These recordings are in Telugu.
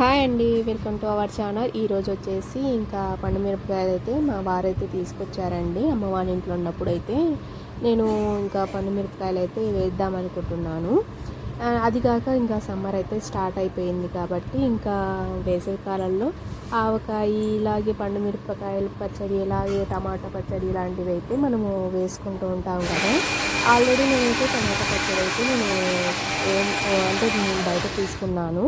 హాయ్ అండి వెల్కమ్ టు అవర్ ఛానల్. ఈరోజు వచ్చేసి ఇంకా పండు మిరపకాయలు అయితే మా వారైతే తీసుకొచ్చారండి. అమ్మవారి ఇంట్లో ఉన్నప్పుడు అయితే నేను ఇంకా పండు మిరపకాయలు అయితే వేద్దాం అనుకుంటున్నాను. అది కాక ఇంకా సమ్మర్ అయితే స్టార్ట్ అయిపోయింది కాబట్టి ఇంకా వేసవి కాలంలో ఆవకాయ ఇలాగే పండు మిరపకాయలు పచ్చడి ఇలాగే టమాటా పచ్చడి ఇలాంటివి అయితే మనము వేసుకుంటూ ఉంటాం కదా. ఆల్రెడీ నేనైతే టమాటా పచ్చడి అయితే నేను ఏం అంటే నేను బయట తీసుకున్నాను.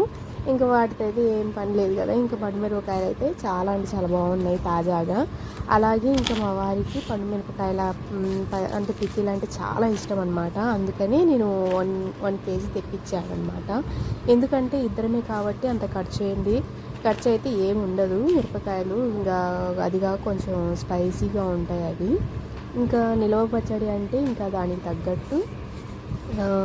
ఇంకా వాటితో అయితే ఏం పని లేదు కదా. ఇంకా పండుమిరపకాయలు అయితే చాలా అంటే చాలా బాగున్నాయి తాజాగా. అలాగే ఇంకా మా వారికి పండుమిరపకాయల ప- అంటే పిక్కిలు అంటే చాలా ఇష్టం అనమాట అందుకని నేను వన్ వన్ కేజీ తెప్పించాను అనమాట ఎందుకంటే ఇద్దరమే కాబట్టి అంత ఖర్చు అయింది. ఖర్చు అయితే ఏమి ఉండదు. మిరపకాయలు ఇంకా అదిగా కొంచెం స్పైసీగా ఉంటాయి అవి. ఇంకా నిలవ పచ్చడి అంటే ఇంకా దానికి తగ్గట్టు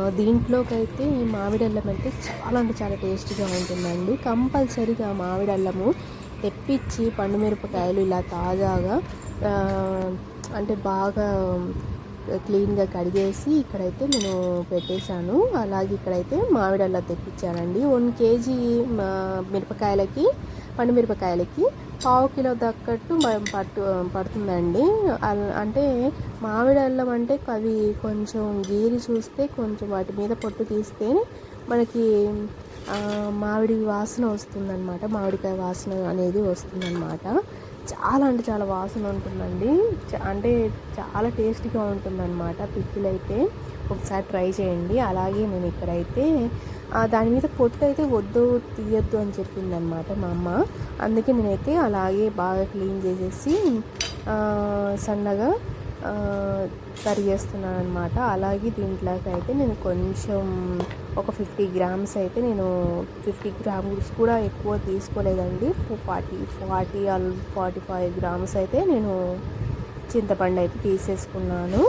దీంట్లోకైతే ఈ మామిడి అల్లం అయితే చాలా అంటే చాలా టేస్టీగా ఉంటుందండి. కంపల్సరీగా మామిడి అల్లము తెప్పించి పండు మిరపకాయలు ఇలా తాజాగా అంటే బాగా క్లీన్గా కడిగేసి ఇక్కడైతే నేను పెట్టేశాను. అలాగే ఇక్కడైతే మామిడి అల్లం తెప్పించానండి. వన్ కేజీ మా- మిరపకాయలకి పండు మిరపకాయలకి పావు కిలో దక్కట్టు పట్టు పడుతుందండి. అల్- అంటే మామిడి అల్లం అంటే అవి కొంచెం గీరి చూస్తే కొంచెం వాటి మీద పొట్టు తీస్తే మనకి మామిడి వాసన వస్తుందన్నమాట. మామిడికాయ వాసన అనేది వస్తుందన్నమాట. చాలా అంటే చాలా వాసన ఉంటుందండి. చ- అంటే చాలా టేస్టీగా ఉంటుందన్నమాట. పిక్కిలైతే ఒకసారి ట్రై చేయండి. అలాగే నేను ఇక్కడైతే దాని మీద పొట్టు అయితే వద్దు తీయొద్దు అని చెప్పింది అనమాట మా అమ్మ. అందుకే నేనైతే అలాగే బాగా క్లీన్ చేసేసి సన్నగా ఆ, తరిగేస్తున్నాను అనమాట అలాగే దీంట్లోకి అయితే నేను కొంచెం ఒక ఫిఫ్టీ గ్రామ్స్ అయితే నేను ఫిఫ్టీ గ్రామ్స్ కూడా ఎక్కువ తీసుకోలేదండి. ఫార్టీ ఫార్టీ అల్ ఫార్టీ ఫైవ్ గ్రామ్స్ అయితే నేను చింతపండు అయితే తీసేసుకున్నాను.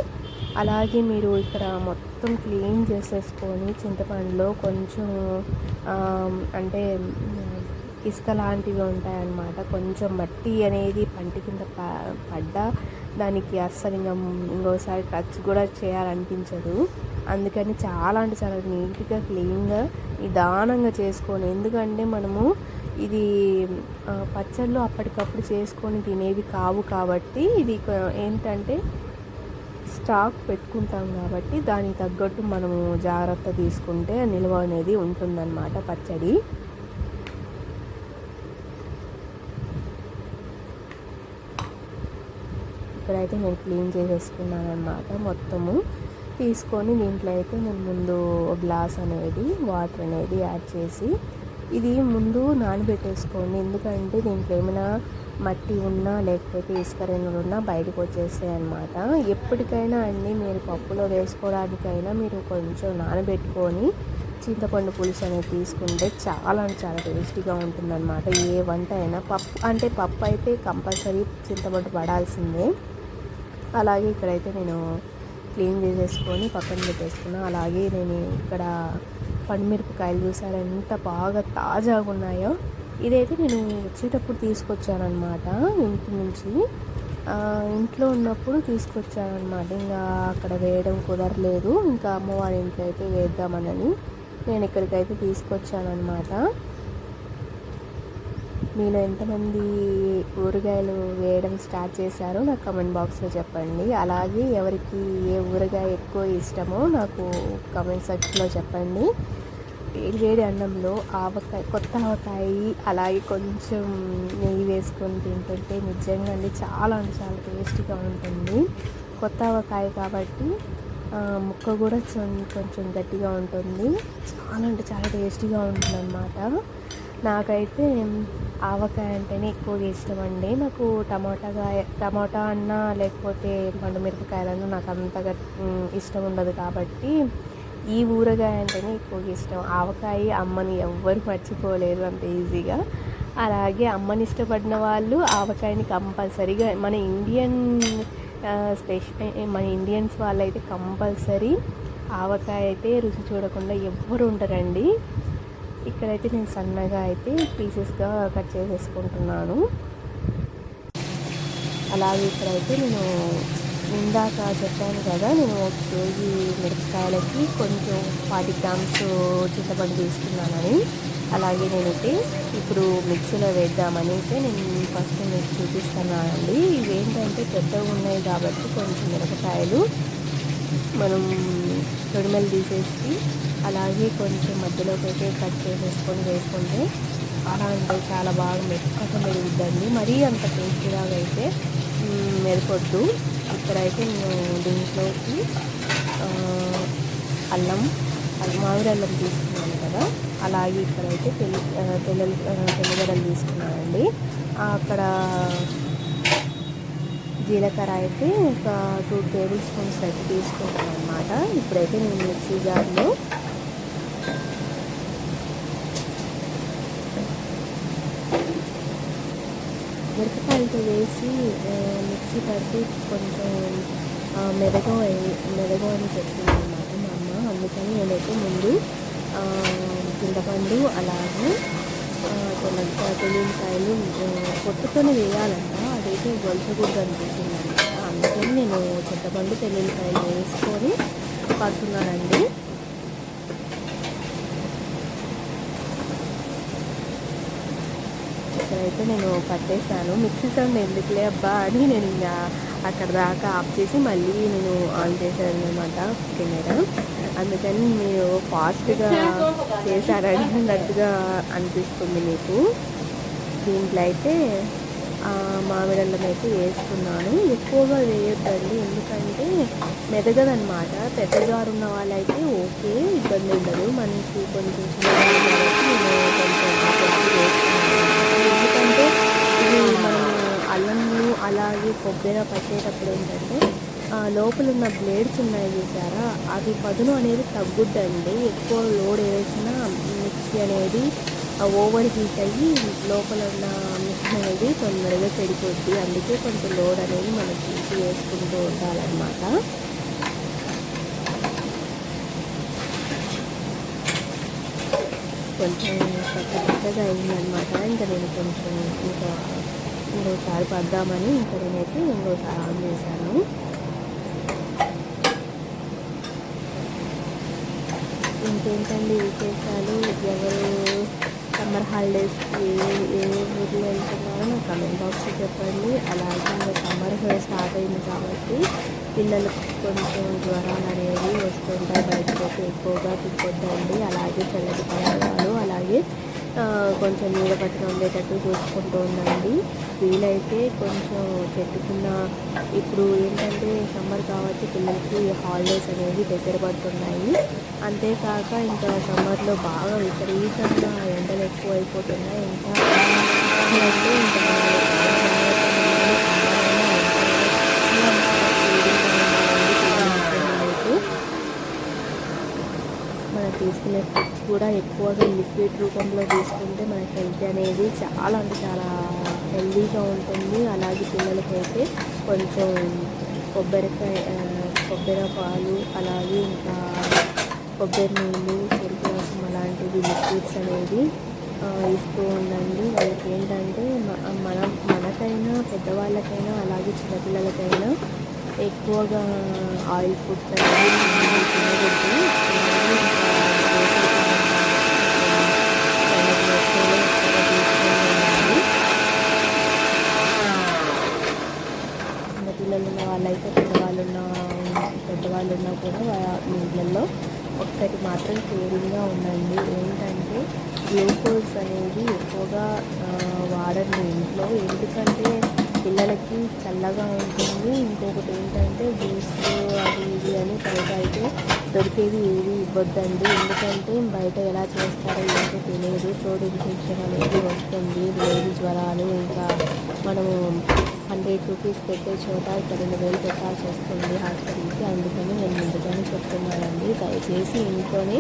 అలాగే మీరు ఇక్కడ మొత్తం మొత్తం క్లీన్ చేసేసుకొని చింతపండులో కొంచెం అంటే ఇసుక లాంటివి ఉంటాయన్నమాట. కొంచెం మట్టి అనేది పంటి కింద ప- పడ్డా దానికి అస్సలు ఇంకా ఇంకోసారి టచ్ కూడా చేయాలనిపించదు. అందుకని చాలా అంటే చాలా నీట్గా క్లీన్గా నిదానంగా చేసుకొని ఎందుకంటే మనము ఇది పచ్చళ్ళు అప్పటికప్పుడు చేసుకొని తినేవి కావు కాబట్టి ఇది ఏంటంటే స్టాక్ పెట్టుకుంటాం కాబట్టి దానికి తగ్గట్టు మనము జాగ్రత్త తీసుకుంటే నిల్వ అనేది ఉంటుందన్నమాట పచ్చడి. ఇక్కడైతే నేను క్లీన్ చేసేసుకున్నాను అనమాట మొత్తము. తీసుకొని దీంట్లో అయితే నేను ముందు గ్లాస్ అనేది వాటర్ అనేది యాడ్ చేసి ఇది ముందు నానబెట్టేసుకోండి. ఎందుకంటే దీంట్లో ఏమైనా మట్టి ఉన్నా లేకపోతే ఇసుక రేణులు ఉన్నా బయటకు వచ్చేస్తాయి అనమాట ఎప్పటికైనా అండి మీరు పప్పులో వేసుకోవడానికైనా మీరు కొంచెం నానబెట్టుకొని చింతపండు పులుసు అనేది తీసుకుంటే చాలా అంటే చాలా టేస్టీగా ఉంటుందన్నమాట. ఏ వంట అయినా పప్పు అంటే పప్పు అయితే కంపల్సరీ చింతపండు పడాల్సిందే. అలాగే ఇక్కడైతే నేను క్లీన్ చేసేసుకొని పక్కన పెట్టేసుకున్నా. అలాగే నేను ఇక్కడ పండుమిరపకాయలు చూసారు ఎంత బాగా తాజాగా ఉన్నాయో. ఇదైతే నేను వచ్చేటప్పుడు తీసుకొచ్చానమాట ఇంటి నుంచి. ఇంట్లో ఉన్నప్పుడు తీసుకొచ్చానమాట ఇంకా అక్కడ వేయడం కుదరలేదు. ఇంకా అమ్మవారి ఇంట్లో అయితే వేద్దామనని నేను ఇక్కడికైతే తీసుకొచ్చానమాట మీలో ఎంతమంది ఊరగాయలు వేయడం స్టార్ట్ చేశారో నాకు కమెంట్ బాక్స్లో చెప్పండి. అలాగే ఎవరికి ఏ ఊరగాయ ఎక్కువ ఇష్టమో నాకు కమెంట్ సెక్షన్లో చెప్పండి. వేడి వేడి అన్నంలో ఆవకాయ కొత్త ఆవకాయ అలాగే కొంచెం నెయ్యి వేసుకొని తింటుంటే నిజంగా అండి చాలా అంటే చాలా టేస్టీగా ఉంటుంది. కొత్త ఆవకాయ కాబట్టి ముక్క కూడా కొంచెం గట్టిగా ఉంటుంది. చాలా అంటే చాలా టేస్టీగా ఉంటుంది నాకైతే ఆవకాయ అంటేనే ఎక్కువగా ఇష్టం అండి. నాకు టమాటాకాయ టమాటా అన్న లేకపోతే పండు మిరపకాయలన్నా నాకు అంతగా ఇష్టం ఉండదు కాబట్టి ఈ ఊరగాయ అంటేనే ఎక్కువగా ఇష్టం. ఆవకాయ అమ్మని ఎవ్వరు మర్చిపోలేరు అంత ఈజీగా. అలాగే అమ్మని ఇష్టపడిన వాళ్ళు ఆవకాయని కంపల్సరీగా మన ఇండియన్ స్పెషల్ మన ఇండియన్స్ వాళ్ళైతే కంపల్సరీ ఆవకాయ అయితే రుచి చూడకుండా ఎవ్వరు ఉండరండి. ఇక్కడైతే నేను సన్నగా అయితే పీసెస్గా కట్ చేసేసుకుంటున్నాను. అలాగే ఇక్కడైతే నేను ఇందాక చెప్పాను కదా నేను ఒక కేజీ మిరపకాయలకి కొంచెం ఫార్టీ గ్రామ్స్ చింతపండు తీసుకున్నానని. అలాగే నేనైతే ఇప్పుడు మిక్సీలో వేద్దామని అయితే నేను ఫస్ట్ మీకు చూపిస్తున్నానండి. ఇవేంటంటే పెద్దగా ఉన్నాయి కాబట్టి కొంచెం మిరపకాయలు మనం తొడిమెలు తీసేసి అలాగే కొంచెం మధ్యలోకి అయితే కట్ చేసేసుకొని వేసుకుంటే అలా అంటే చాలా బాగా మెత్తగా మెరుగుద్దండి మరీ అంత టేస్టీగా అయితే మెరుపొద్దు ఇక్కడైతే నేను దీంట్లోకి అల్లం మామిడి అల్లం తీసుకున్నాను కదా. అలాగే ఇక్కడైతే తెల్లి తెల్ల తెల్లగడలు తీసుకున్నానండి. అక్కడ జీలకర్ర అయితే ఒక టూ టేబుల్ స్పూన్స్ అయితే తీసుకుంటాను అనమాట ఇప్పుడైతే నేను మిక్సీ జార్లో మిరపకాయలతో వేసి మిక్సీ పట్టి కొంచెం మెదగ మెదగ అని చెప్పింది అనమాట మా అమ్మ అందుకని నేనైతే ముందు చింతపండు అలాగే తెల్ల పొట్టుకొని వేయాలంట అదైతే గొలుసగుడ్డు అనిపిస్తుంది అనమాట అందుకని నేను చింతపండు తెల్లిపాయలు వేసుకొని పడుతున్నానండి. అయితే నేను పట్టేశాను. మిక్సీ సౌండ్ ఎందుకులే అబ్బా అని నేను ఇంకా అక్కడ దాకా ఆఫ్ చేసి మళ్ళీ నేను ఆన్ చేశాను అనమాట కెమెరా. అందుకని మీరు ఫాస్ట్గా చేశారని అన్నట్టుగా అనిపిస్తుంది మీకు. దీంట్లో అయితే మామిడల్లం అయితే వేసుకున్నాను. ఎక్కువగా వేయొద్దండి. ఎందుకంటే మెదగదనమాట పెద్ద ఉన్న వాళ్ళైతే ఓకే ఇబ్బంది ఉండదు. మనకి కొంచెం కొంచెం ఎందుకంటే ఇది మనం అల్లంను అలాగే కొబ్బరి పట్టేటప్పుడు ఏంటంటే లోపల ఉన్న బ్లేడ్స్ ఉన్నాయి చూసారా? అది పదును అనేది తగ్గుద్దండి. ఎక్కువ లోడ్ వేసినా మిక్సీ అనేది ఓవర్ హీట్ అయ్యి లోపల ఉన్న మిషన్ అనేది తొందరగా చెడిపోద్ది. అందుకే కొంచెం లోడ్ అనేది మనం చూసి వేసుకుంటూ ఉండాలన్నమాట. కొంచెం పెద్ద పెద్దగా అయిందనమాట ఇంకా నేను కొంచెం ఇంకా ఇంకోసారి పద్దామని ఇంకా నేనైతే ఇంకోసారి ఆన్ చేశాను. ఇంకేంటండి విశేషాలు? ఎవరు సమ్మర్ హాలిడేస్కి ఏ ఊర్లో వెళ్తున్నారో నాకు కమెంట్ బాక్స్లో చెప్పండి. అలాగే సమ్మర్ స్టార్ట్ అయింది కాబట్టి పిల్లలకు కొంచెం జ్వరాలు అనేవి వస్తుంటాయి బయటకు ఎక్కువగా తిప్పొద్దండి. అలాగే చల్లటి పదార్థాలు అలాగే కొంచెం నీడ పట్టిన ఉండేటట్టు చూసుకుంటూ ఉండండి. వీలైతే కొంచెం చెట్టు కింద ఇప్పుడు ఏంటంటే సమ్మర్ కాబట్టి పిల్లలకి హాలిడేస్ అనేవి దగ్గర పడుతున్నాయి. అంతేకాక ఇంకా సమ్మర్లో బాగా విపరీతంగా ఎండలు ఎక్కువ అయిపోతున్నాయి ఇంకా ఇంకా కూడా ఎక్కువగా లిక్విడ్ రూపంలో తీసుకుంటే మన హెల్త్ అనేది చాలా అంటే చాలా హెల్తీగా ఉంటుంది. అలాగే పిల్లలకైతే కొంచెం కొబ్బరికాయ కొబ్బరి పాలు అలాగే ఇంకా కొబ్బరి నీళ్ళు చెరుకు రసం అలాంటివి లిక్విడ్స్ అనేది ఇస్తూ ఉండండి. వాళ్ళకి ఏంటంటే మనం మనకైనా పెద్దవాళ్ళకైనా అలాగే చిన్నపిల్లలకైనా ఎక్కువగా ఆయిల్ ఫుడ్స్ అనేది తినకూడదు చిన్నపిల్లలు ఉన్న వాళ్ళైతే పెద్దవాళ్ళు ఉన్న పెద్దవాళ్ళు ఉన్నా కూడా నీళ్ళల్లో ఒకసారి మాత్రం కేరింగ్గా ఉండండి ఏంటంటే గ్లూకోజ్ అనేది ఎక్కువగా వాడండి ఇంట్లో. ఎందుకంటే పిల్లలకి చల్లగా ఉంటుంది. ఇంకొకటి ఏంటంటే జ్యూస్లు అది ఇది అని బయట అయితే దొరికేది ఏది ఇవ్వద్దండి. ఎందుకంటే బయట ఎలా చేస్తారో ఏంటో తెలియదు. థ్రోట్ ఇన్ఫెక్షన్ అనేది వస్తుంది. వేడి జ్వరాలు ఇంకా మనము హండ్రెడ్ రూపీస్ పెట్టే చోట ఇక్కడ రెండు వేలు పెట్టాల్సి వస్తుంది హాస్పిటల్కి. అందుకని నేను ముందుగానే చెప్తున్నానండి. దయచేసి ఇంట్లోనే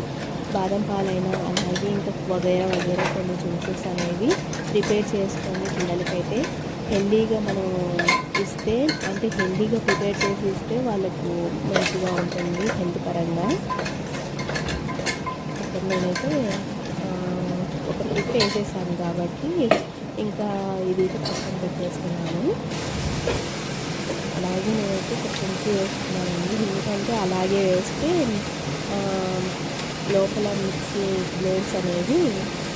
బాదం పాలైనా అలాగే ఇంకా వగైరా వగైరా కొన్ని జ్యూసెస్ అనేవి ప్రిపేర్ చేసుకొని పిల్లలకైతే హెల్దీగా మనం ఇస్తే అంటే హెల్దీగా ప్రిపేర్ చేసి ఇస్తే వాళ్ళకు మంచిగా ఉంటుంది హెల్త్ పరంగా. ఇక్కడ నేనైతే ఒక ట్రిప్ వేసేసాను కాబట్టి ఇంకా ఇది పక్కన పెట్టేస్తున్నాను అలాగే నేనైతే కొంచెం వేస్తున్నానండి ఎందుకంటే అలాగే వేస్తే లోపల మిక్సీ బ్లేడ్స్ అనేది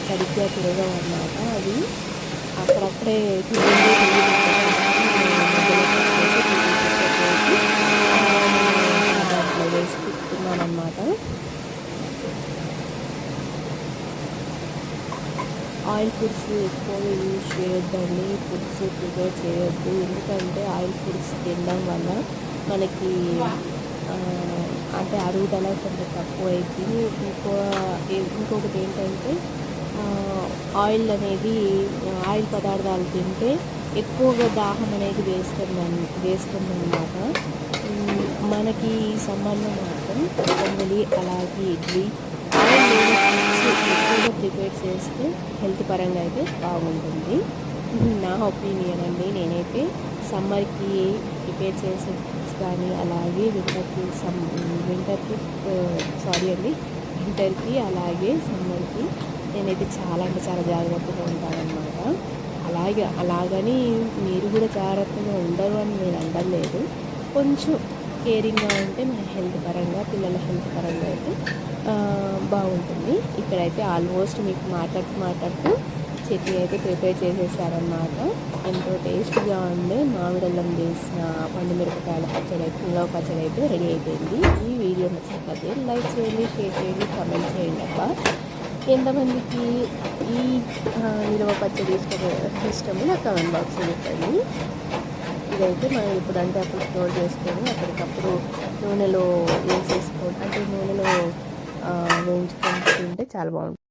సరిగ్గా తిరగవు అన్నమాట అది అక్కడక్కడే దాంట్లో వేసి తిప్పుతున్నాను అనమాట ఆయిల్ ఫుడ్స్ ఎక్కువగా యూజ్ చేయొద్దండి ఫుడ్స్ ప్రిపేర్ చేయొద్దు. ఎందుకంటే ఆయిల్ ఫుడ్స్ తినడం వల్ల మనకి అంటే అరుగుదల కొంచెం తక్కువ అవుతుంది ఇంకో ఇంకొకటి ఏంటంటే ఆయిల్ అనేది ఆయిల్ పదార్థాలు తింటే ఎక్కువగా దాహం అనేది వేస్తుందని వేస్తుందన్నమాట. మనకి ఈ సమ్మర్లో మాత్రం పొంగలి అలాగే ఇడ్లీ ఆయిల్ ఎక్కువగా ప్రిపేర్ చేస్తే హెల్త్ పరంగా అయితే బాగుంటుంది. నా ఒపీనియన్ అండి. నేనైతే సమ్మర్కి ప్రిపేర్ చేసే కానీ అలాగే వింటర్కి సమ్ వింటర్కి సారీ అండి వింటర్కి అలాగే సమ్మర్కి నేనైతే చాలా అంటే చాలా జాగ్రత్తగా ఉంటానన్నమాట. అలాగే అలాగని మీరు కూడా జాగ్రత్తగా ఉండరు అని నేను అనలేదు కొంచెం కేరింగ్గా ఉంటే మన హెల్త్ పరంగా పిల్లల హెల్త్ పరంగా అయితే బాగుంటుంది. ఇక్కడైతే ఆల్మోస్ట్ మీకు మాట్లాడుతూ మాట్లాడుతూ చట్నీ అయితే ప్రిపేర్ చేసేసారనమాట ఎంతో టేస్ట్గా ఉండే మామిడల్లం వేసిన పండు మిరపకాయల పచ్చడి అయితే నిలవ పచ్చడి అయితే రెడీ అయిపోయింది. ఈ వీడియో నచ్చినట్లయితే లైక్ చేయండి షేర్ చేయండి కామెంట్ చేయండి అబ్బా. ఎంతమందికి ఈ ఆ, నిలవ పచ్చడి ఇష్టం ఇష్టము? నాకు కామెంట్ బాక్స్లో చెప్పండి. ఇదైతే మనం ఇప్పుడు అంటే అప్పుడు స్టోర్ చేసుకొని అప్పటికప్పుడు నూనెలో వేసేసుకో అంటే నూనెలో వేయించుకుంటుంటే చాలా బాగుంటుంది.